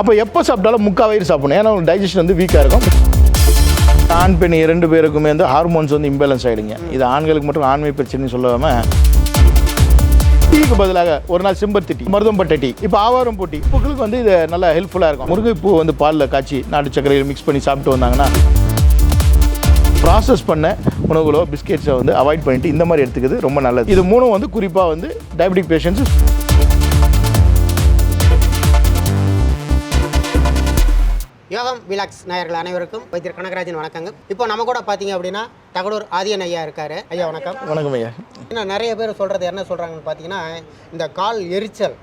அப்போ எப்போ சாப்பிட்டாலும் முக்கால் வயிறு சாப்பிடணும். ஏன்னா டைஜஷன் வந்து வீக்காக இருக்கும். ஆண் பெண் இரண்டு பேருக்குமே வந்து ஹார்மோன்ஸ் வந்து இம்பேலன்ஸ் ஆகிடுங்க இது ஆண்களுக்கு மட்டும் ஆண்மை பிரச்சனைன்னு சொல்லாமல் டீக்கு பதிலாக ஒரு நாள் செம்பருத்தி டீ மருதம்பட்டை டீ இப்போ ஆவாரம் போட்டி பூக்களுக்கு வந்து இது நல்லா ஹெல்ப்ஃபுல்லாக இருக்கும். முருங்கைப்பூ வந்து பாலில் காய்ச்சி நாட்டு சர்க்கரையில் மிக்ஸ் பண்ணி சாப்பிட்டு வந்தாங்கன்னா ப்ராசஸ் பண்ண உணவுகளோ பிஸ்கெட்ஸை வந்து அவாய்ட் பண்ணிட்டு இந்த மாதிரி எடுத்துக்கிறது ரொம்ப நல்லது. இது மூணும் வந்து குறிப்பாக வந்து டயபெட்டிக் பேஷண்ட்ஸ் யோகம் விலாக்ஸ் நேயர்கள் அனைவருக்கும் வைத்தியர் கனகராஜன் வணக்கங்க இப்போ நம்ம கூட பார்த்தீங்க அப்படின்னா தகடூர் ஆதியன் ஐயா இருக்காரு. ஐயா வணக்கம். வணக்கம் ஐயா. ஏன்னா நிறைய பேர் சொல்கிறது என்ன சொல்கிறாங்கன்னு பார்த்தீங்கன்னா இந்த கால் எரிச்சல்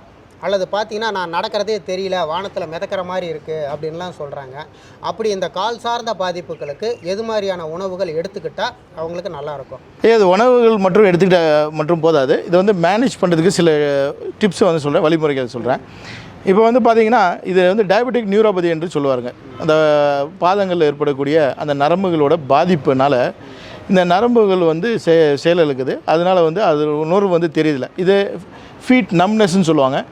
அல்லது பார்த்தீங்கன்னா நான் நடக்கிறதே தெரியல வானத்தில் மிதக்கிற மாதிரி இருக்குது அப்படின்லாம் சொல்கிறாங்க அப்படி இந்த கால் சார்ந்த பாதிப்புகளுக்கு எது மாதிரியான உணவுகள் எடுத்துக்கிட்டால் அவங்களுக்கு நல்லா இருக்கும்? ஏ இது உணவுகள் மட்டும் எடுத்துக்கிட்ட மட்டும் போதாது. இது வந்து மேனேஜ் பண்ணுறதுக்கு சில டிப்ஸ் வந்து சொல்கிறேன் வழிமுறைகள் சொல்கிறேன் இப்போ வந்து பார்த்தீங்கன்னா இது வந்து டயபெட்டிக் நியூரோபதி என்று சொல்லுவாருங்க. அந்த பாதங்களில் ஏற்படக்கூடிய அந்த நரம்புகளோட பாதிப்புனால இந்த நரம்புகள் வந்து செ செயலிழக்குது. அதனால் வந்து அது உணர்வு வந்து தெரியுதில்ல இது ஃபீட் நம்னஸ்ன்னு சொல்லுவாங்க.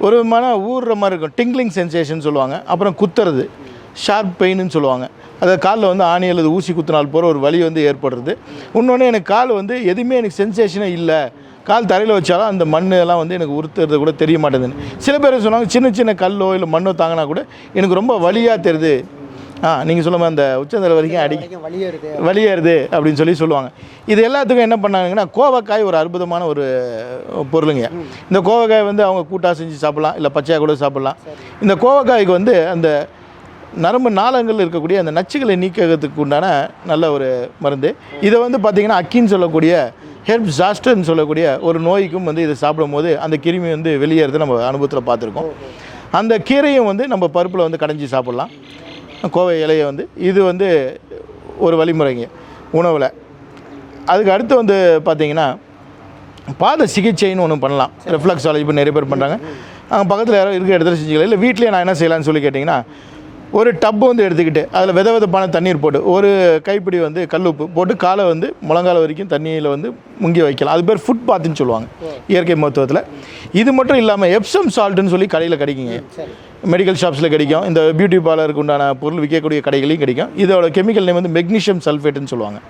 ஒரு விதமான ஊறுற மாதிரி இருக்கும். டிங்கிளிங் சென்சேஷன் சொல்லுவாங்க. அப்புறம் குத்துறது. ஷார்ப் பெயின்னு சொல்லுவாங்க. அதை காலில் வந்து ஆணி அல்லது ஊசி குத்தினால் போகிற ஒரு வலி வந்து ஏற்படுறது. இன்னொன்று எனக்கு கால் வந்து எதுவுமே எனக்கு சென்சேஷனே இல்லை. கால் தரையில் வச்சாலும் அந்த மண் எல்லாம் வந்து எனக்கு உறுத்துறது கூட தெரிய மாட்டேங்குதுன்னு சில பேர் சொன்னாங்க சின்ன சின்ன கல்லோ இல்லை மண்ணோ தாங்கினா கூட எனக்கு ரொம்ப வலியாக தெரியுது. ஆ நீங்கள் சொல்லுமா அந்த உச்சந்தலை வரைக்கும் அடி வெளியேறுது அப்படின்னு சொல்லி சொல்லுவாங்க. இது எல்லாத்துக்கும் என்ன பண்ணாங்கன்னா கோவக்காய் ஒரு அற்புதமான ஒரு பொருளுங்க. இந்த கோவக்காய் வந்து அவங்க கூட்டாக செஞ்சு சாப்பிடலாம் இல்லை பச்சையாக கூட சாப்பிடலாம். இந்த கோவக்காய்க்கு வந்து அந்த நரம்பு நாளங்கள் இருக்கக்கூடிய அந்த நச்சுகளை நீக்கிறதுக்கு உண்டான நல்ல ஒரு மருந்து. இதை வந்து பார்த்திங்கன்னா அக்கின்னு சொல்லக்கூடிய ஹெர்ப் ஜாஸ்டர்னு சொல்லக்கூடிய ஒரு நோய்க்கும் வந்து இதை சாப்பிடும்போது அந்த கிருமி வந்து வெளியேறது நம்ம அனுபவத்தில் பார்த்துருக்கோம். அந்த கீரையும் வந்து நம்ம பருப்பில் வந்து கடைஞ்சி சாப்பிட்லாம். கோவை இலையை வந்து இது வந்து ஒரு வழிமுறைங்க உணவில். அதுக்கு அடுத்து வந்து பார்த்தீங்கன்னா பாத சிகிச்சைன்னு ஒன்று பண்ணலாம். ரெஃப்ளக்ஸாலஜி இப்போ நிறைய பேர் பண்ணுறாங்க அங்கே பக்கத்தில் யாரோ இருக்கிற இடத்துல செஞ்சுக்கலாம். இல்லை வீட்லேயே நான் என்ன செய்யலாம்னு சொல்லி கேட்டிங்கன்னா ஒரு டப்பு வந்து எடுத்துக்கிட்டு அதில் வித விதப்பான தண்ணீர் போட்டு ஒரு கைப்பிடி வந்து கல்லுப்பு போட்டு காலை வந்து முழங்கால வரைக்கும் தண்ணியில் வந்து முங்கி வைக்கலாம். அது பேர் ஃபுட் பாத்துன்னு சொல்லுவாங்க இயற்கை மருத்துவத்தில். இது மட்டும் இல்லாமல் எப்சம் சால்ட்டுன்னு சொல்லி கடையில் கிடைக்குங்க. மெடிக்கல் ஷாப்ஸில் கிடைக்கும். இந்த பியூட்டி பார்லருக்கு உண்டான பொருள் விற்கக்கூடிய கடைகளையும் கிடைக்கும். இதோட கெமிக்கல் நேம் வந்து மெக்னீஷியம் சல்ஃபேட்டுன்னு சொல்லுவாங்க.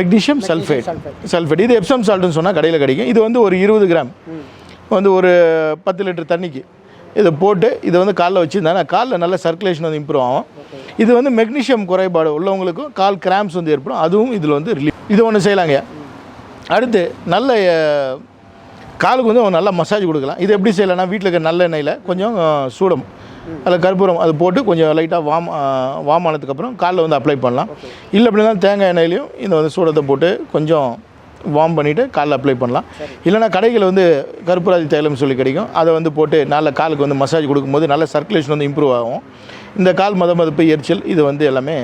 மெக்னீஷியம் சல்ஃபேட் சல்ஃபேட் இது எப்சம் சால்ட்னு சொன்னால் கடையில் கிடைக்கும். இது வந்து ஒரு இருபது கிராம் வந்து ஒரு பத்து லிட்டர் தண்ணிக்கு இதை போட்டு இதை வந்து காலில் வச்சுருந்தாங்க. காலில் நல்ல சர்க்குலேஷன் வந்து இம்ப்ரூவ் ஆகும். இது வந்து மெக்னீஷியம் குறைபாடு உள்ளவங்களுக்கும் கால் கிராம்ஸ் வந்து ஏற்படும். அதுவும் இதில் வந்து ரிலீஃப் இது ஒன்று செய்யலாங்க. அடுத்து நல்ல காலுக்கு வந்து ஒரு நல்ல மசாஜ் கொடுக்கலாம். இது எப்படி செய்யலாம்னா வீட்டில் இருக்க நல்ல எண்ணெயில் கொஞ்சம் சூடம் அதில் கற்பூரம் அது போட்டு கொஞ்சம் லைட்டாக வாம் வார்ம் ஆனதுக்கப்புறம் காலில் வந்து அப்ளை பண்ணலாம். இல்லை அப்படின்னா தேங்காய் எண்ணெயிலையும் இந்த வந்து சூடத்தை போட்டு கொஞ்சம் வார்ம் பண்ணிவிட்டு காலில் அப்ளை பண்ணலாம். இல்லைனா கடைகளில் வந்து கற்பூராதி தைலம் சொல்லி கிடைக்கும். அதை வந்து போட்டு நல்ல காலுக்கு வந்து மசாஜ் கொடுக்கும்போது நல்ல சர்க்குலேஷன் வந்து இம்ப்ரூவ் ஆகும். இந்த கால் மத மதிப்பு எரிச்சல் இது வந்து எல்லாமே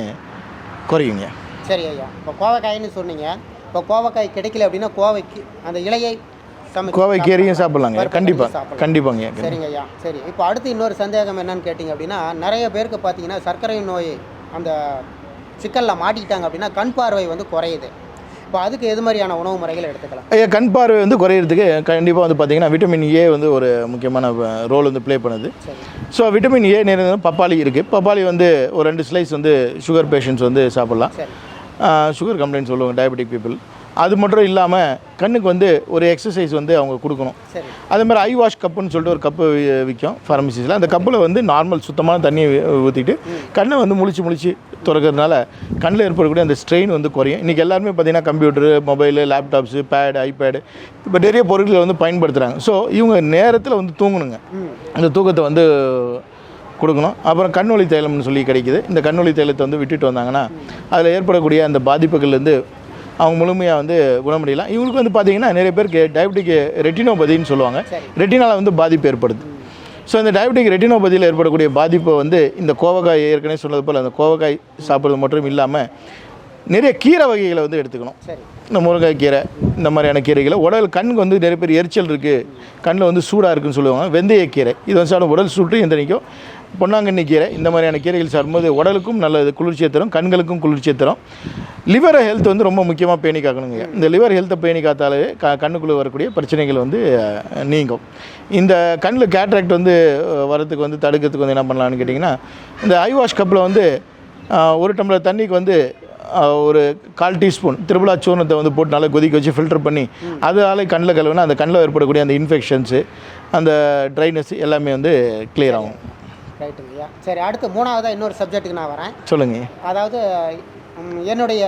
குறையுங்க. சரி ஐயா இப்போ கோவக்காய்னு சொன்னீங்க. இப்போ கோவக்காய் கிடைக்கல அப்படின்னா கோவைக்கு அந்த இலையை கோவை கீரையும் சாப்பிட்லாங்க. கண்டிப்பாக. கண்டிப்பாங்க. சரிங்க ஐயா சரி. இப்போ அடுத்து இன்னொரு சந்தேகம் என்னன்னு கேட்டிங்க அப்படின்னா நிறைய பேருக்கு பார்த்தீங்கன்னா சர்க்கரை நோய் அந்த சிக்கலில் மாட்டிக்கிட்டாங்க அப்படின்னா கண் பார்வை வந்து குறையுது. இப்போ அதுக்கு எது மாதிரியான உணவு முறைகள் எடுத்துக்கலாம்? கண் பார்வை வந்து குறையிறதுக்கு கண்டிப்பாக வந்து பார்த்தீங்கன்னா விட்டமின் ஏ வந்து ஒரு முக்கியமான ரோல் வந்து ப்ளே பண்ணுது. ஸோ விட்டமின் ஏ நிறைய பப்பாளி இருக்குது பப்பாளி வந்து ஒரு ரெண்டு ஸ்லைஸ் வந்து சுகர் பேஷண்ட்ஸ் வந்து சாப்பிட்லாம். சுகர் கம்ப்ளைண்ட் சொல்லுவாங்க டயபெட்டிக் பீப்புள் அது மட்டும் இல்லாமல் கண்ணுக்கு வந்து ஒரு எக்ஸசைஸ் வந்து அவங்க கொடுக்கணும். அதே மாதிரி ஐ வாஷ் கப்புன்னு சொல்லிட்டு ஒரு கப்பு விற்கும் ஃபார்மசிஸில் அந்த கப்பில் வந்து நார்மல் சுத்தமான தண்ணியை ஊற்றிட்டு கண்ணை வந்து முழிச்சு முழிச்சு திறக்கிறதுனால கண்ணில் ஏற்படக்கூடிய அந்த ஸ்ட்ரெயின் வந்து குறையும். இன்றைக்கி எல்லாருமே பார்த்தீங்கன்னா computer mobile laptops pad iPad இப்போ நிறைய பொருட்களை வந்து பயன்படுத்துகிறாங்க ஸோ இவங்க நேரத்தில் வந்து தூங்கணுங்க. அந்த தூக்கத்தை வந்து கொடுக்கணும். அப்புறம் கண்ணொளி தைலம்னு சொல்லி கிடைக்குது. இந்த கண்ணொளி தைலத்தை வந்து விட்டுட்டு வந்தாங்கன்னா அதில் ஏற்படக்கூடிய அந்த பாதிப்புகள்லேருந்து அவங்க முழுமையாக வந்து குணமடையலாம். இவங்களுக்கு வந்து பார்த்தீங்கன்னா நிறைய பேருக்கு டயபெட்டிக் ரெட்டினோபதின்னு சொல்லுவாங்க. ரெட்டினால வந்து பாதிப்பு ஏற்படுது. ஸோ இந்த டயபெட்டிக் ரெட்டினோபதியில் ஏற்படக்கூடிய பாதிப்பை வந்து இந்த கோவக்காய் ஏற்கனவே சொன்னது போல் அந்த கோவக்காய் சாப்பிட்றது மட்டும் இல்லாமல் நிறைய கீரை வகைகளை வந்து எடுத்துக்கணும். இந்த முருங்கைக்கீரை இந்த மாதிரியான கீரைகளை. உடல் கண்ணுக்கு வந்து நிறைய பேர் எரிச்சல் இருக்குது கண்ணில் வந்து சூடாக இருக்குன்னு சொல்லுவாங்க. வெந்தயக்கீரை. இது வந்து உடல் சூட்டு எந்திரிக்கும் பொன்னாங்கண்ணி கீரை இந்த மாதிரியான கீரைகள் சாப்பிடும்போது உடலுக்கும் நல்லது குளிர்ச்சியை தரும் கண்களுக்கும் குளிர்ச்சியை தரும். லிவர் ஹெல்த் வந்து ரொம்ப முக்கியமாக பேணி காக்கணுங்க. இந்த லிவர் ஹெல்த்தை பேணி காத்தாலே க கண்ணுக்குள்ளே வரக்கூடிய பிரச்சனைகள் வந்து நீங்கும். இந்த கண்ணில் கேட்ராக்ட் வந்து வரத்துக்கு வந்து தடுக்கிறதுக்கு வந்து என்ன பண்ணலாம்னு கேட்டிங்கன்னா இந்த ஐ வாஷ் கப்பில் வந்து ஒரு டம்ளர் தண்ணிக்கு வந்து ஒரு கால் டீஸ்பூன் திருவிழா சூர்ணத்தை வந்து போட்டு நல்லா கொதிக்க வச்சு ஃபில்டர் பண்ணி அதாலே கண்ணில் கழுவுனா அந்த கண்ணில் ஏற்படக்கூடிய அந்த இன்ஃபெக்ஷன்ஸு அந்த ட்ரைனஸ் எல்லாமே வந்து கிளியர் ஆகும். ரைட்டுங்கய்யா சரி அடுத்து மூணாவதாக இன்னொரு சப்ஜெக்ட்டுக்கு நான் வரேன். சொல்லுங்கள் அதாவது என்னுடைய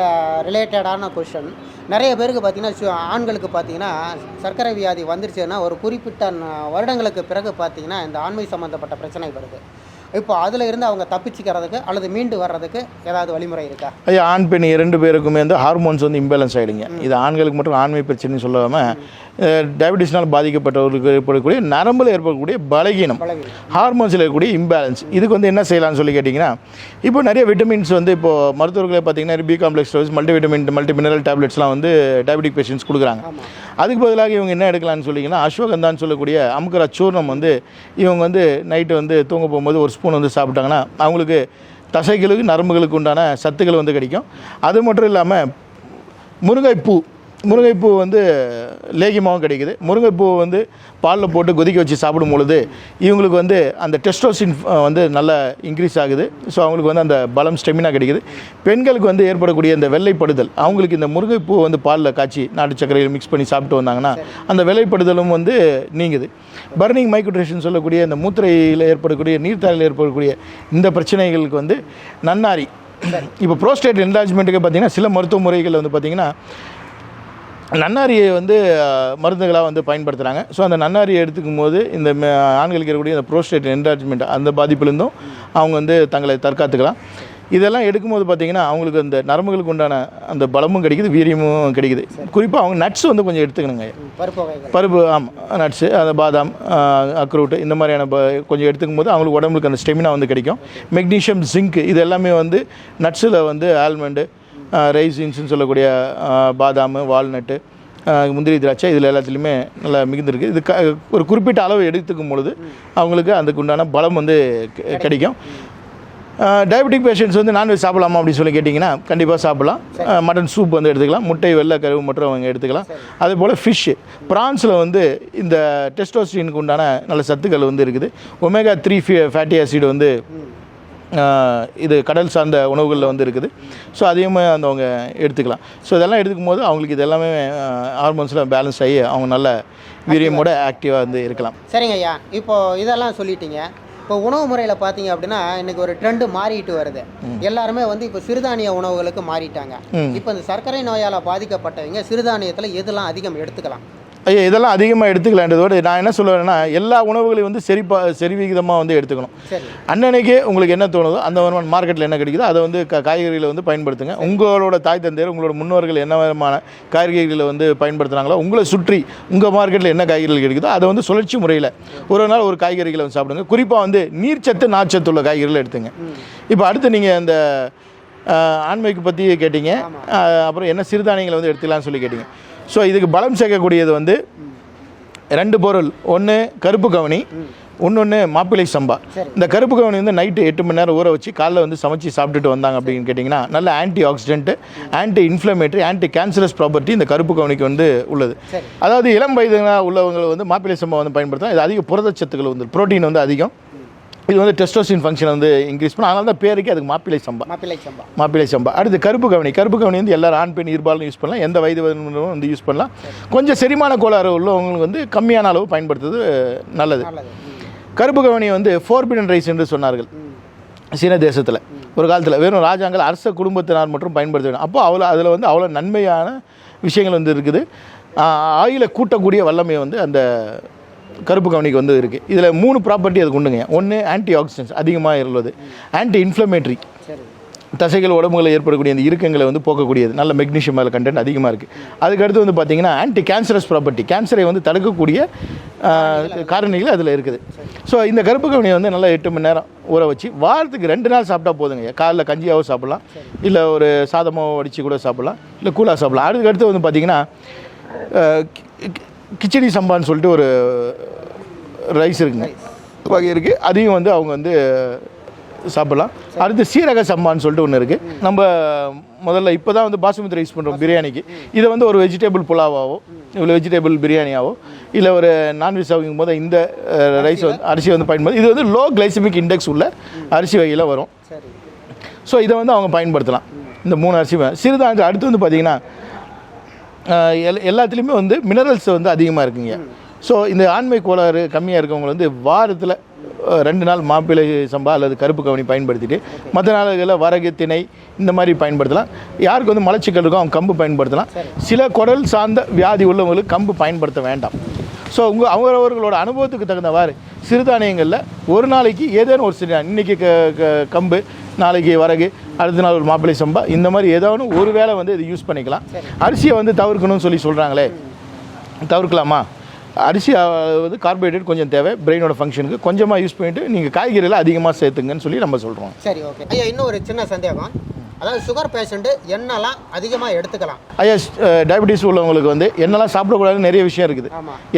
ரிலேட்டடான கொஷின் நிறைய பேருக்கு பார்த்தீங்கன்னா ஆண்களுக்கு பார்த்தீங்கன்னா சர்க்கரை வியாதி வந்துருச்சுன்னா ஒரு குறிப்பிட்ட வருடங்களுக்கு பிறகு பார்த்தீங்கன்னா இந்த ஆண்மை சம்மந்தப்பட்ட பிரச்சனை வருது. இப்போ அதில் இருந்து அவங்க தப்பிச்சுக்கிறதுக்கு அல்லது மீண்டு வர்றதுக்கு ஏதாவது வழிமுறை இருக்கா? ஐயா ஆண் பெண் இரண்டு பேருக்குமே வந்து ஹார்மோன்ஸ் வந்து இம்பேலன்ஸ் ஆகிடுங்க இது ஆண்களுக்கு மட்டும் ஆண்மை பிரச்சனைன்னு சொல்லாமல் டயபிட்டிஸ்னால் பாதிக்கப்பட்டவர்களுக்கு ஏற்படக்கூடிய நரம்பில் ஏற்படக்கூடிய பலகீனம். ஹார்மோன்ஸில் இருக்கக்கூடிய இம்பேலன்ஸ் இதுக்கு வந்து என்ன செய்யலாம்னு சொல்லி கேட்டிங்கன்னா இப்போ நிறைய விட்டமின்ஸ் வந்து இப்போ மருத்துவர்களே பார்த்தீங்கன்னா B complex dose multi vitamin multi mineral டேப்லெட்ஸ்லாம் வந்து டயபெட்டிக் பேஷண்ட்ஸ் கொடுக்குறாங்க. அதுக்கு பதிலாக இவங்க என்ன எடுக்கலாம்னு சொல்லிங்கன்னா அஸ்வகந்தான்னு சொல்லக்கூடிய அமுக்கரா சூர்ணம் வந்து இவங்க வந்து நைட்டு வந்து தூங்க போகும்போது ஒரு ஸ்பூன் வந்து சாப்பிட்டாங்கன்னா அவங்களுக்கு தசைகளுக்கு நரம்புகளுக்கு உண்டான சத்துக்கள் வந்து கிடைக்கும். அது மட்டும் இல்லாமல் முருங்கைப்பூ முருங்கைப்பூ வந்து லேகியமாகவும் கிடைக்குது. முருங்கைப்பூ வந்து பாலில் போட்டு கொதிக்க வச்சு சாப்பிடும் பொழுது இவங்களுக்கு வந்து அந்த டெஸ்டோசின் வந்து நல்லா இன்க்ரீஸ் ஆகுது. ஸோ அவங்களுக்கு வந்து அந்த பலம் ஸ்டெமினா கிடைக்குது. பெண்களுக்கு வந்து ஏற்படக்கூடிய இந்த வெள்ளைப்படுதல் அவங்களுக்கு இந்த முருங்கைப்பூ வந்து பாலில் காய்ச்சி நாட்டு சர்க்கரையில் மிக்ஸ் பண்ணி சாப்பிட்டு வந்தாங்கன்னா அந்த வெள்ளைப்படுதலும் வந்து நீங்குது. பர்னிங் மைக்ரோட்ரேஷன் சொல்லக்கூடிய இந்த மூத்திரையில் ஏற்படக்கூடிய நீர்த்தாழில் ஏற்படக்கூடிய இந்த பிரச்சனைகளுக்கு வந்து நன்னாரி. இப்போ ப்ரோஸ்டேட் என்லாஜ்மெண்ட்டுக்கு பார்த்தீங்கன்னா சில மருத்துவ முறைகள் வந்து பார்த்திங்கன்னா நன்னாரியை வந்து மருந்துகளாக வந்து பயன்படுத்துகிறாங்க ஸோ அந்த நன்னாரியை எடுத்துக்கும் போது இந்த ஆண்களுக்கு இருக்கக்கூடிய இந்த ப்ரோஸ்டேட் என்லார்ஜ்மெண்ட் அந்த பாதிப்புலேருந்தும் அவங்க வந்து தங்களை தற்காத்துக்கலாம். இதெல்லாம் எடுக்கும்போது பார்த்தீங்கன்னா அவங்களுக்கு அந்த நரம்புகளுக்கு உண்டான அந்த பலமும் கிடைக்குது வீரியமும் கிடைக்குது. குறிப்பாக அவங்க நட்ஸ் வந்து கொஞ்சம் எடுத்துக்கணுங்க. பருப்பு ஆமாம் நட்ஸு அந்த பாதாம் அக்ரூட் இந்த மாதிரியான ப- கொஞ்சம் எடுத்துக்கும் போது அவங்களுக்கு உடம்புக்கு அந்த ஸ்டெமினா வந்து கிடைக்கும். மெக்னீஷியம் ஜிங்க் இது எல்லாமே வந்து நட்ஸில் வந்து ஆல்மண்டு ரைசின்ஸ்னு சொல்லக்கூடிய பாதாம் வால்நட்டு முந்திரி திராட்சை இதில் எல்லாத்துலேயுமே நல்லா மிகுந்திருக்கு. இது க ஒரு குறிப்பிட்ட அளவு எடுத்துக்கும் பொழுது அவங்களுக்கு அதுக்கு உண்டான பலம் வந்து கிடைக்கும். டயபெட்டிக் பேஷண்ட்ஸ் வந்து நான்வெஜ் சாப்பிடலாமா அப்படின்னு சொல்லி கேட்டிங்கன்னா கண்டிப்பாக சாப்பிடலாம். மட்டன் சூப் வந்து எடுத்துக்கலாம். முட்டை வெள்ளை கருவு மற்றும் அவங்க எடுத்துக்கலாம். அதே போல் ஃபிஷ்ஷு ப்ரான்ஸில் வந்து இந்த டெஸ்டோஸ்டினுக்கு உண்டான நல்ல சத்துக்கள் வந்து இருக்குது. ஒமேகா த்ரீ ஃபேட்டி ஆசிட் வந்து இது கடல் சார்ந்த உணவுகளில் வந்து இருக்குது. ஸோ அதையும் அந்த அவங்க எடுத்துக்கலாம். ஸோ இதெல்லாம் எடுத்துக்கும் போது அவங்களுக்கு இது எல்லாமே ஹார்மோன்ஸில் பேலன்ஸ் ஆகி அவங்க நல்ல வீரியமோட ஆக்டிவாக வந்து இருக்கலாம். சரிங்க ஐயா. இப்போ இதெல்லாம் சொல்லிட்டீங்க. இப்போ உணவு முறையில் பார்த்தீங்க அப்படின்னா இன்னைக்கு ஒரு ட்ரெண்டு மாறிட்டு வருது. எல்லாருமே வந்து இப்போ சிறுதானிய உணவுகளுக்கு மாறிட்டாங்க. இப்போ இந்த சர்க்கரை நோயால் பாதிக்கப்பட்டவங்க சிறுதானியத்தில் எதெல்லாம் அதிகம் எடுத்துக்கலாம்? ஐயா இதெல்லாம் அதிகமாக எடுத்துக்கலான்றதோட நான் என்ன சொல்லுவேன்னா எல்லா உணவுகளையும் வந்து சரிப்பா சரி விகிதமாக வந்து எடுத்துக்கணும். அன்னன்னைக்கே உங்களுக்கு என்ன தோணுதோ அந்த வருமானம் மார்க்கெட்டில் என்ன கிடைக்குதோ அதை வந்து க காய்கறிகளை வந்து பயன்படுத்துங்க. உங்களோட தாய் தந்தையர் உங்களோட முன்னோர்கள் என்ன விதமான காய்கறிகளை வந்து பயன்படுத்துனாங்களோ உங்களை சுற்றி உங்கள் மார்க்கெட்டில் என்ன காய்கறிகள் கிடைக்குதோ அதை வந்து சுழற்சி முறையில் ஒரு நாள் ஒரு காய்கறிகளை வந்து சாப்பிடுங்க. குறிப்பாக வந்து நீர்ச்சத்து நார்ச்சத்து உள்ள காய்கறிகளை எடுத்துங்க. இப்போ அடுத்து நீங்கள் ஆஹ், ஆண்மைக்கு பற்றி கேட்டீங்க. அப்புறம் என்ன சிறுதானியங்களை வந்து எடுத்துக்கலாம்னு சொல்லி கேட்டீங்க. ஸோ இதுக்கு பலம் சேர்க்கக்கூடியது வந்து ரெண்டு பொருள். ஒன்று கருப்பு கவனி இன்னொன்று மாப்பிள்ளை சம்பா. இந்த கருப்பு கவனி வந்து நைட்டு எட்டு மணி நேரம் ஊற வச்சு காலைல வந்து சமைச்சு சாப்பிட்டுட்டு வந்தாங்க அப்படின்னு கேட்டிங்கன்னா நல்ல anti oxidant anti inflammatory anti cancerous property இந்த கருப்பு கவனிக்கு வந்து உள்ளது. அதாவது இளம் வயதுனா உள்ளவங்க வந்து மாப்பிள்ளை சம்பா வந்து பயன்படுத்தலாம். இது அதிக புரதச்சத்துக்கள் வந்து புரோட்டீன் வந்து அதிகம். இது வந்து டெஸ்டோஸ்டின் ஃபங்க்ஷன் வந்து இன்க்ரீஸ் பண்ணும் அதனால தான் பேருக்கு அதுக்கு மாப்பிள்ளை சம்பா. மாப்பிள்ளை சம்பா. மாப்பிள்ளை சம்பா. அடுத்து கருப்பு கவனி. கருப்பு கவனி வந்து எல்லாரும் ஆண் பெண் இருபாலும் யூஸ் பண்ணலாம். எந்த வயது வந்து யூஸ் பண்ணலாம். கொஞ்சம் செரிமான கோளாறு உள்ளவங்களுக்கு வந்து கம்மியான அளவு பயன்படுத்துறது நல்லது. கருப்பு கவனி வந்து ஃபோர்பிடன் ரைஸ் என்று சொன்னார்கள். சீன தேசத்தில். ஒரு காலத்தில் வெறும் ராஜாங்கள் அரச குடும்பத்தினார் மட்டும் பயன்படுத்த அப்போ அவ்வளோ அதில் வந்து அவ்வளோ நன்மையான விஷயங்கள் வந்து இருக்குது. ஆயில கூட்டக்கூடிய வல்லமை வந்து அந்த கருப்பு கவனிக்கு வந்து இருக்குது இதில் மூணு ப்ராப்பர்ட்டி அதுக்கு உண்டுங்க. ஒன்று ஆன்டி ஆக்சிடென்ட்ஸ் அதிகமாக உள்ளது ஆன்டி இன்ஃப்ளமேட்ரி தசைகள் உடம்புகளில் ஏற்படக்கூடிய இந்த இறுக்கங்களை வந்து போக்கக்கூடியது. நல்ல மெக்னீஷியம் அதில் கண்டென்ட் அதிகமாக இருக்குது அதுக்கடுத்து வந்து பார்த்திங்கன்னா ஆன்டி கேன்சரஸ் ப்ராப்பர்ட்டி கேன்சரை வந்து தடுக்கக்கூடிய காரணிகள் அதில் இருக்குது. ஸோ இந்த கருப்பு கவனியை வந்து நல்லா எட்டு மணி நேரம் ஊற வச்சு வாரத்துக்கு ரெண்டு நாள் சாப்பிட்டா போதுங்க. காலைல கஞ்சியாவோ சாப்பிட்லாம். இல்லை ஒரு சாதமோ அடித்து கூட சாப்பிட்லாம். இல்லை கூலாக சாப்பிட்லாம். அதுக்கடுத்து வந்து பார்த்திங்கன்னா கிச்சடி சம்பான்னு சொல்லிட்டு ஒரு ரைஸ் இருக்குங்க. வகை இருக்குது அதையும் வந்து அவங்க வந்து சாப்பிடலாம். அடுத்து சீரக சம்பான்னு சொல்லிட்டு ஒன்று இருக்குது நம்ம முதல்ல இப்போ தான் வந்து பாசுமதி ரைஸ் பண்ணுறோம் பிரியாணிக்கு. இதை வந்து ஒரு வெஜிடபிள் புலாவாவோ இல்லை வெஜிடபிள் பிரியாணியாவோ இல்லை ஒரு நான்வெஜ் சமைக்கும் போது இந்த ரைஸ் வந்து அரிசி வந்து பயன்படுது இது வந்து லோ கிளைசமிக் இண்டெக்ஸ் உள்ள அரிசி வகையில் வரும். ஸோ இதை வந்து அவங்க பயன்படுத்தலாம். இந்த மூணு அரிசி சிறுதானியத்தில் அடுத்து வந்து பார்த்திங்கன்னா எல்லாத்துலேயுமே வந்து மினரல்ஸ் வந்து அதிகமாக இருக்குங்க. ஸோ இந்த ஆண்மை கோளாறு கம்மியாக இருக்கவங்க வந்து வாரத்தில் ரெண்டு நாள் மாப்பிள்ளை சம்பா அல்லது கருப்பு கவனி பயன்படுத்திட்டு மற்ற நாள்களில் வரகு திணை இந்த மாதிரி பயன்படுத்தலாம். யாருக்கு வந்து மலச்சிக்கல் இருக்கோ அவங்க கம்பு பயன்படுத்தலாம். சில குடல் சார்ந்த வியாதி உள்ளவங்களுக்கு கம்பு பயன்படுத்த வேண்டாம். ஸோ உங்கள் அவரவர்களோட அனுபவத்துக்கு தகுந்தவாறு சிறுதானியங்களில் ஒரு நாளைக்கு ஏதேனும் ஒரு சிறு இன்றைக்கி க க- கம்பு நாளைக்கு வரகு அடுத்த நாள் ஒரு மாப்பிள்ளை சம்பா. இந்த மாதிரி ஏதாவது ஒரு வேளை வந்து இது யூஸ் பண்ணிக்கலாம். அரிசியை வந்து தவிர்க்கணும்னு சொல்லி சொல்கிறாங்களே தவிர்க்கலாமா? அரிசி வந்து கார்போஹைட்ரேட் கொஞ்சம் தேவை. பிரெயினோட ஃபங்க்ஷனுக்கு கொஞ்சமாக யூஸ் பண்ணிவிட்டு நீங்கள் காய்கறிகளை அதிகமாக சேர்த்துங்கன்னு சொல்லி நம்ம சொல்கிறோம் சரி ஓகே ஐயா இன்னும் ஒரு சின்ன சந்தேகம். அதாவது சுகர் பேஷண்ட்டு என்னெல்லாம் அதிகமாக எடுத்துக்கலாம். ஐயா டயபிட்டிஸ் உள்ளவங்களுக்கு வந்து என்னெல்லாம் சாப்பிடக்கூடாதுன்னு நிறைய விஷயம் இருக்குது.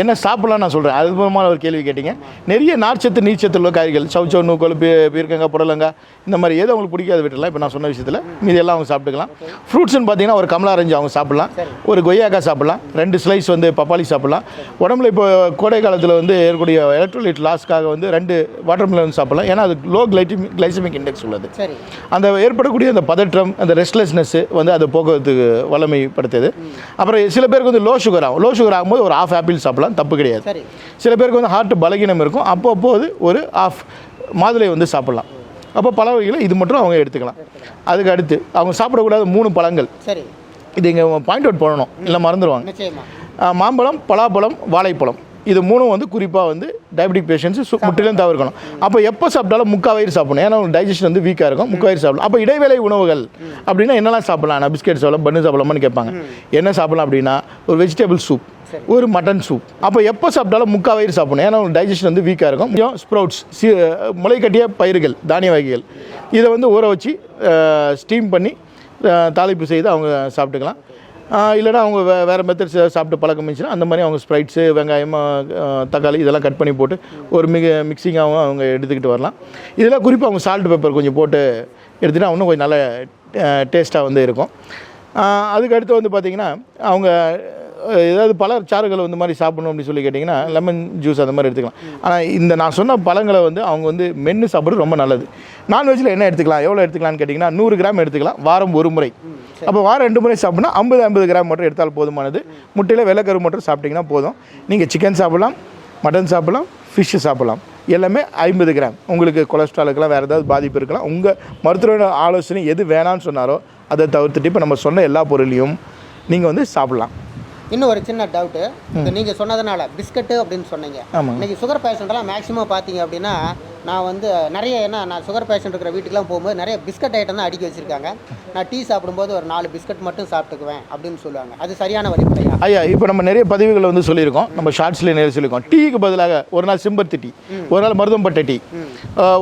என்ன சாப்பிடலாம் நான் சொல்கிறேன் அது மூலமாக ஒரு கேள்வி கேட்டீங்க. நிறைய நார்ச்சத்து நீர்ச்சத்து உள்ள காய்கறிகள் சவுச்சோ நூக்கோல் பீ பீர்க்கங்காய் புடலங்காய் இந்த மாதிரி ஏதோ அவங்களுக்கு பிடிக்காத விட்டுலாம் இப்போ நான் சொன்ன விஷயத்தில் மீதி எல்லாம் அவங்க சாப்பிட்டுக்கலாம். ஃப்ரூட்ஸ்னு பார்த்தீங்கன்னா ஒரு கமலா ஆரஞ்சு அவங்க சாப்பிடலாம். ஒரு கொய்யாக்காய் சாப்பிடலாம். ரெண்டு ஸ்லைஸ் வந்து பப்பாளி சாப்பிடலாம். உடம்புல இப்போ கோடை காலத்தில் வந்து ஏற்படக்கூடிய எலக்ட்ரோலைட் லாஸ்க்காக வந்து ரெண்டு வாட்டர் மிலன் சாப்பிடலாம். ஏன்னா அது லோ கிளைட்டிமி கிளைசமிக் இண்டெக்ஸ் உள்ளது. அந்த ஏற்படக்கூடிய அந்த பதற்றம் அந்த ரெஸ்ட்லெஸ்னஸ் வந்து அதை போக்குவரத்துக்கு வல்லமைப்படுத்துது அப்புறம் சில பேருக்கு வந்து லோ சுகர் ஆகும். லோ சுகர் ஆகும்போது ஒரு ஆஃப் ஆப்பிள் சாப்பிடலாம் தப்பு கிடையாது. சில பேருக்கு வந்து ஹார்ட் பலகீனம் இருக்கும். அப்போ அப்போது ஒரு ஆஃப் மாதுளை வந்து சாப்பிடலாம். அப்போ பழ வகையில் இது மட்டும் அவங்க எடுத்துக்கலாம். அதுக்கு அடுத்து அவங்க சாப்பிடக்கூடாத மூணு பழங்கள். சரி. இது இங்கே பாயிண்ட் அவுட் பண்ணணும். இல்லை மறந்துடுவாங்க மாம்பழம் பலாப்பழம் வாழைப்பழம். இது மூணும் வந்து குறிப்பாக வந்து டயபெட்டிக் பேஷண்ட்ஸ் முற்றிலும் தவிர்க்கணும். அப்போ எப்போ சாப்பிட்டாலும் முக்கால் வயிறு சாப்பிடணும். ஏன்னா டைஜஷன் வந்து வீக்காக இருக்கும். முக்கால் வயிறு சாப்பிடலாம். அப்போ இடைவேளை உணவுகள் அப்படின்னா என்னெல்லாம் சாப்பிடலாம்? நான் பிஸ்கெட் சாப்பிடலாம் பண்ணு சாப்பிடலாமான்னு கேட்பாங்க. என்ன சாப்பிடலாம் அப்படின்னா ஒரு வெஜிடபிள் சூப் ஒரு மட்டன் சூப் அப்போ எப்போ சாப்பிட்டாலும் முக்கால் வயிறு சாப்பிடணும். ஏன்னா டைஜஷன் வந்து வீக்காக இருக்கும். கொஞ்சம் ஸ்ப்ரவுட்ஸ் சி முளைக்கட்டிய பயிர்கள் தானிய வகைகள் இதை வந்து ஊற வச்சு ஸ்டீம் பண்ணி தாளிப்பு செய்து அவங்க சாப்பிட்டுக்கலாம். இல்லைனா இல்லைன்னா அவங்க வே வேறு மெத்தட்ஸ் சாப்பிட்டு பழக்கம் இருந்துச்சுன்னா அந்த மாதிரி அவங்க ஸ்ப்ரைட்ஸு வெங்காயம் தக்காளி இதெல்லாம் கட் பண்ணி போட்டு ஒரு மிக மிக்சிங்காகவும் அவங்க எடுத்துக்கிட்டு வரலாம். இதெல்லாம் குறிப்பாக அவங்க சால்ட் பெப்பர் கொஞ்சம் போட்டு எடுத்துகிட்டா இன்னும் கொஞ்சம் நல்ல டேஸ்ட்டாக வந்து இருக்கும். அதுக்கடுத்து அதுக்கு அடுத்து வந்து பார்த்திங்கன்னா அவங்க ஏதாவது பல சாறுகள் வந்து மாதிரி சாப்பிடணும் அப்படின்னு சொல்லி கேட்டிங்கன்னா லெமன் ஜூஸ் அந்த மாதிரி எடுத்துக்கலாம். ஆனால் இந்த நான் சொன்ன பழங்களை வந்து அவங்க வந்து மென்று சாப்பிட்றது ரொம்ப நல்லது. நான்வெஜ்ஜில் என்ன எடுத்துக்கலாம் எவ்வளோ எடுத்துக்கலாம்னு கேட்டிங்கன்னா நூறு கிராம் எடுத்துக்கலாம் வாரம் ஒரு முறை. அப்போ வாரம் ரெண்டு முறை சாப்பிட்னா ஐம்பது ஐம்பது கிராம் மட்டும் எடுத்தால் போதுமானது. முட்டையில் வெள்ளைக்கரு மட்டும் சாப்பிட்டிங்கன்னா போதும். நீங்கள் சிக்கன் சாப்பிடலாம் மட்டன் சாப்பிடலாம் ஃபிஷ்ஷு சாப்பிடலாம். எல்லாமே ஐம்பது கிராம். உங்களுக்கு கொலஸ்ட்ராலுக்கெல்லாம் வேறு ஏதாவது பாதிப்பு இருக்கலாம். உங்கள் மருத்துவரோட ஆலோசனை எது வேணான்னு சொன்னாரோ அதை தவிர்த்துட்டு இப்போ நம்ம சொன்ன எல்லா பொருளையும் நீங்கள் வந்து சாப்பிடலாம். இன்னும் ஒரு சின்ன டவுட்டு இப்போ நீங்கள் சொன்னதுனால பிஸ்கட்டு அப்படின்னு சொன்னீங்க. இன்னைக்கு சுகர் பேஷண்ட்லாம் மேக்ஸிமம் பார்த்தீங்க அப்படின்னா நான் வந்து நிறைய என்ன நான் சுகர் பேஷண்ட் இருக்கிற வீட்டுக்குலாம் போகும்போது நிறைய பிஸ்கட் ஐட்டம் தான் அடுக்கி வச்சிருக்காங்க. நான் டீ சாப்பிடும்போது ஒரு நாலு பிஸ்கட் மட்டும் சாப்பிட்டுக்குவேன் அப்படின்னு சொல்லுவாங்க. அது சரியான வழிமுறையா ஐயா இப்போ நம்ம நிறைய பதிவுகளை வந்து சொல்லியிருக்கோம். நம்ம ஷார்ட்ஸ்லேயே நிறைய சொல்லியிருக்கோம். டீக்கு பதிலாக ஒரு நாள் செம்பருத்தி டீ ஒரு நாள் மருதம்பட்டை டீ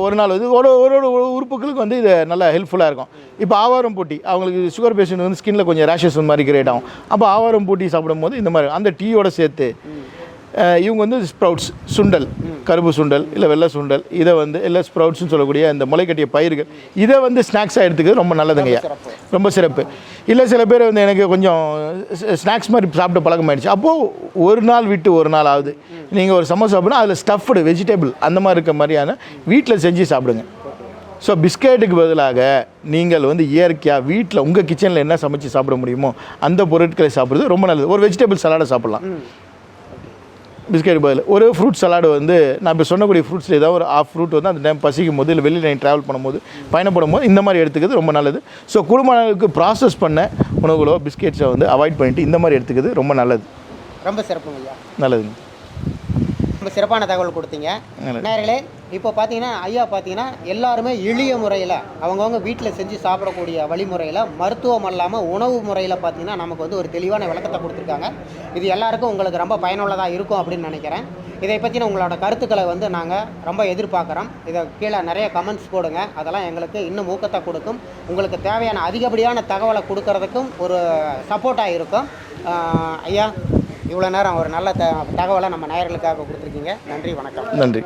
ஒரு நாள் வந்து ஒரு ஒரு ஒரு உறுப்புகளுக்கு வந்து இது நல்லா ஹெல்ப்ஃபுல்லாக இருக்கும். இப்போ ஆவாரம் பூட்டி அவங்களுக்கு சுகர் பேஷண்ட் வந்து ஸ்கின்ல கொஞ்சம் ரேஷஸ் மாதிரி கிரியேட் ஆகும். அப்போ ஆவாரம் பூட்டி சாப்பிடும்போது இந்த மாதிரி அந்த டீயோட சேர்த்து இவங்க வந்து ஸ்ப்ரவுட்ஸ் சுண்டல் கருப்பு சுண்டல் இல்லை வெள்ளை சுண்டல் இதை வந்து இல்லை ஸ்ப்ரவுட்ஸ்னு சொல்லக்கூடிய இந்த முளைக்கட்டிய பயிர்கள் இதை வந்து ஸ்நாக்ஸாக எடுத்துக்கிறது ரொம்ப நல்லதுங்கய்யா. ரொம்ப சிறப்பு. இல்லை சில பேர் வந்து எனக்கு கொஞ்சம் ஸ்நாக்ஸ் மாதிரி சாப்பிட்டு பழக்கம் ஆயிடுச்சு அப்போது ஒரு நாள் விட்டு ஒரு நாள் ஆகுது. நீங்கள் ஒரு சமோசா சாப்பிட்னா அதில் ஸ்டஃப்டு வெஜிடபிள் அந்த மாதிரி இருக்க மாதிரியான வீட்டில் செஞ்சு சாப்பிடுங்க. ஸோ பிஸ்கெட்டுக்கு பதிலாக நீங்கள் வந்து இயற்கையாக வீட்டில் உங்கள் கிச்சனில் என்ன சமைச்சு சாப்பிட முடியுமோ அந்த பொருட்களை சாப்பிட்றது ரொம்ப நல்லது. ஒரு வெஜிடபிள் சலாடை சாப்பிட்லாம். பிஸ்கெட் பதில். ஒரு ஃப்ரூட் சலாடு வந்து நான் இப்போ சொன்னக்கூடிய ஃப்ரூட்ஸில் ஏதாவது ஒரு ஆஃப் ஃப்ரூட் வந்து அந்த டைம் பசிக்கும் போது இல்லை வெளியில் நீங்கள் ட்ராவல் பண்ணும்போது பயணப்படும் போது இந்த மாதிரி எடுத்துக்கிறது ரொம்ப நல்லது. ஸோ குடும்பங்களுக்கு ப்ராசஸ் பண்ண உணவுகளோ பிஸ்கெட்ஸை வந்து அவாய்ட் பண்ணிட்டு இந்த மாதிரி எடுத்துக்கிறது ரொம்ப நல்லது. ரொம்ப சிறப்புங்க ஐயா நல்லதுங்க. ரொம்ப சிறப்பான தகவல் கொடுத்தீங்க. நேர்களே இப்போ பார்த்தீங்கன்னா ஐயா பார்த்தீங்கன்னா எல்லாருமே எளிய முறையில் அவங்கவுங்க வீட்டில் செஞ்சு சாப்பிடக்கூடிய வழிமுறையில் மருத்துவம் அல்லாமல் உணவு முறையில் பார்த்தீங்கன்னா நமக்கு வந்து ஒரு தெளிவான விளக்கத்தை கொடுத்துருக்காங்க. இது எல்லாருக்கும் உங்களுக்கு ரொம்ப பயனுள்ளதாக இருக்கும் அப்படின்னு நினைக்கிறேன். இதை பற்றின உங்களோட கருத்துக்களை வந்து நாங்கள் ரொம்ப எதிர்பார்க்குறோம். இதை கீழே நிறைய கமெண்ட்ஸ் போடுங்க. அதெல்லாம் எங்களுக்கு இன்னும் ஊக்கத்தை கொடுக்கும். உங்களுக்கு தேவையான அதிகப்படியான தகவலை கொடுக்கறதுக்கும் ஒரு சப்போர்ட்டாக இருக்கும். ஐயா இவ்வளோ நேரம் ஒரு நல்ல த தகவலை நம்ம நேயர்களுக்காக கொடுத்துருக்கீங்க. நன்றி வணக்கம். நன்றி.